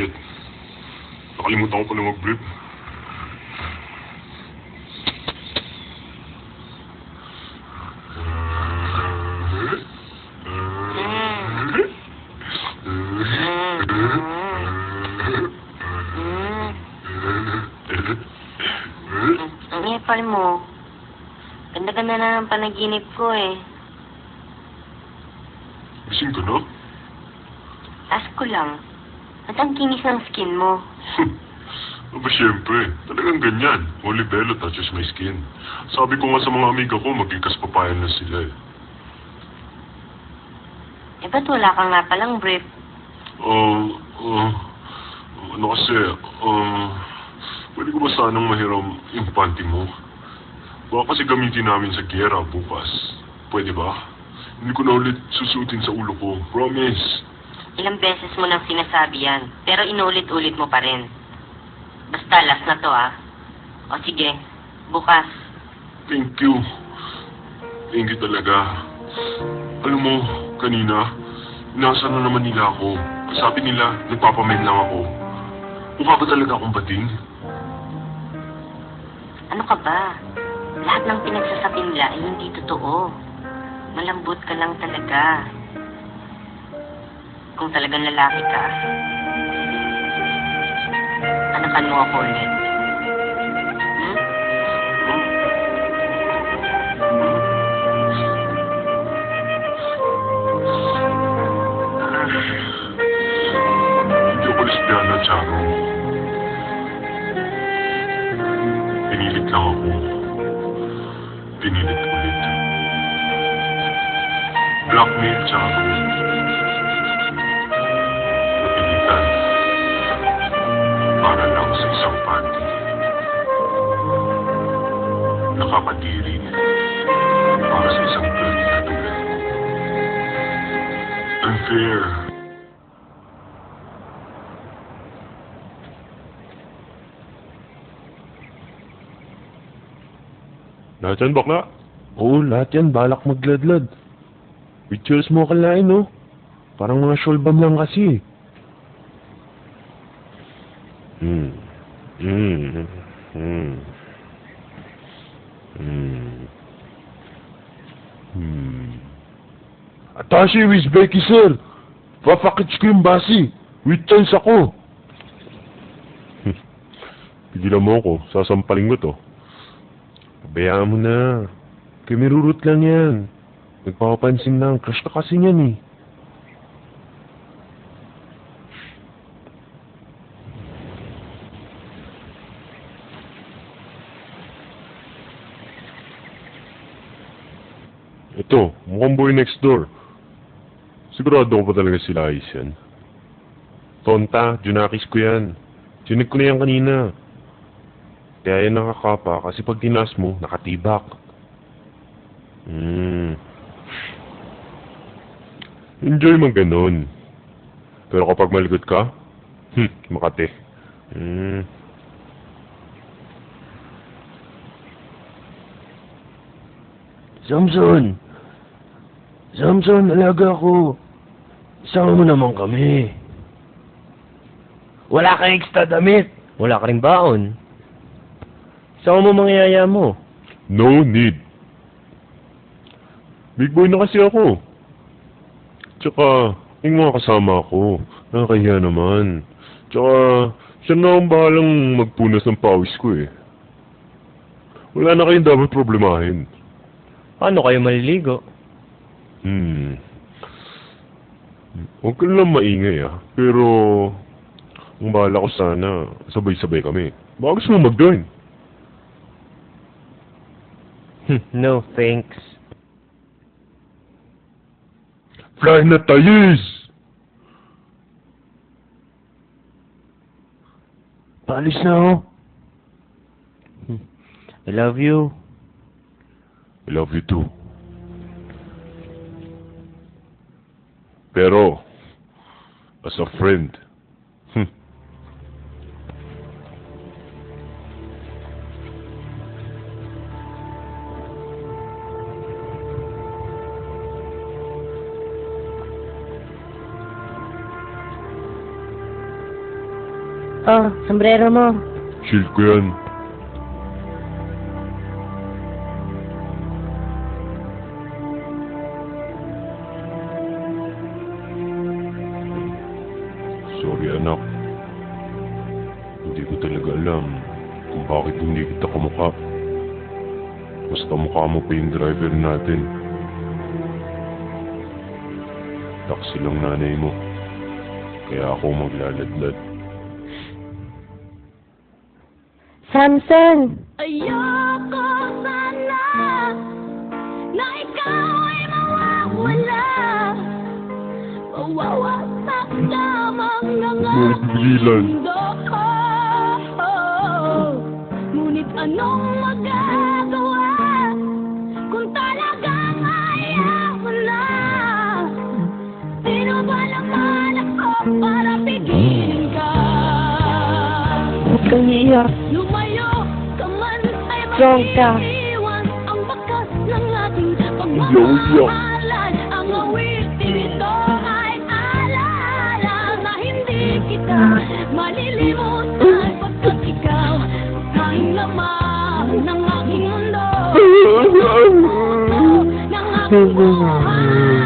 shit. Nakalimutan ko pala mag-brief. Epal mo. Ganda-ganda na ng panaginip ko eh. Gising ka na? Ask ko lang. At ang kinis ng skin mo. Aba, syempre. Talagang ganyan. Only bello touches my skin. Sabi ko nga sa mga amiga ko, magkikas papayan na sila eh. Eh ba't wala ka nga palang brief? Uh, uh, ano kasi, uh, pwede ko ba sanang mahiram yung panty mo? Baka kasi gamitin namin sa gera bukas. Pwede ba? Hindi ko na ulit susutin sa ulo ko. Promise. Ilang beses mo nang sinasabi yan, pero inulit-ulit mo pa rin. Basta last na to ah. O sige, bukas. Thank you. Thank you talaga. Alam mo, kanina, inasa na naman nila ako. Sabi nila, nagpapamen lang ako. Mukha ba talaga akong bading? Ano ka ba? Lahat ng pinagsasabi nila ay hindi totoo. Malambot ka lang talaga. Kung talagang lalaki ka, anakan mo ako ulit. Hmm? Hindi ako lesbiana, Charo. Pinilit lang ako. Pinilit ulit. Blackmail, Charo. Isang panty. Nakakadiri. Para sa isang girlie na tulad ko. Unfair. Lahat yan, bakla? Oo, lahat yan. Balak magladlad. Pictures mo kalain, no? Parang mga shulbam lang kasi. Hmm. Hmm. Hmm. Hmm. Atashi with Becky, sir. Papakits ko yung basi. With chance ako. Pigilan mo ako. Sasampaling ko to. Pabayaan mo na. Kumirurot lang yan. Nagpapapansin lang. Crush ka kasi niyan eh. Ito, mukhang boy next door. Sigurado ko pa talaga sila ayos yan. Tonta, Junakis ko yan. Tunig ko na yan kanina. Kaya yan nakakapa kasi pag tinas mo, nakatibak. Hmm. Enjoy man ganun. Pero kapag maligot ka, hmm, makate. Hmm. Samson! Samson, alaga ko. Isama mo naman kami. Wala kang extra damit. Wala ka rin baon. Saan mo mangyayaya mo? No need. Big boy na kasi ako. Tsaka, yung mga kasama ko, nakakahiya naman. Tsaka, siya na ang bahalang magpunas ng pawis ko eh. Wala na kayong dapat problemahin. Paano kayo maliligo? Hmm. Huwag ka lang maingay ah. Pero, ang bahala ko sana, sabay-sabay kami. Baka gusto mo mag-join. no, thanks. Fly na tayis! Paalis na ako. I love you. I love you too. Pero, as a friend, hmm. Oh, sombrero mo. Shield ko yan. Sorry anak. Hindi ko talaga alam kung bakit hindi kita kamukha. Basta mukha mo pa yung driver natin. Taksi lang nanay mo. Kaya ako maglaladlad. Samson! Ayoko ng ko Ngunit anong magagawa Kung talagang ayaw mo na? Sino ba naman ako para pigilin ka? Huwag kang iiyak. Lumayo ka man ay maiiwan Ang bakas ng ating Yo, lamang ng aking mundo Ng aking buhay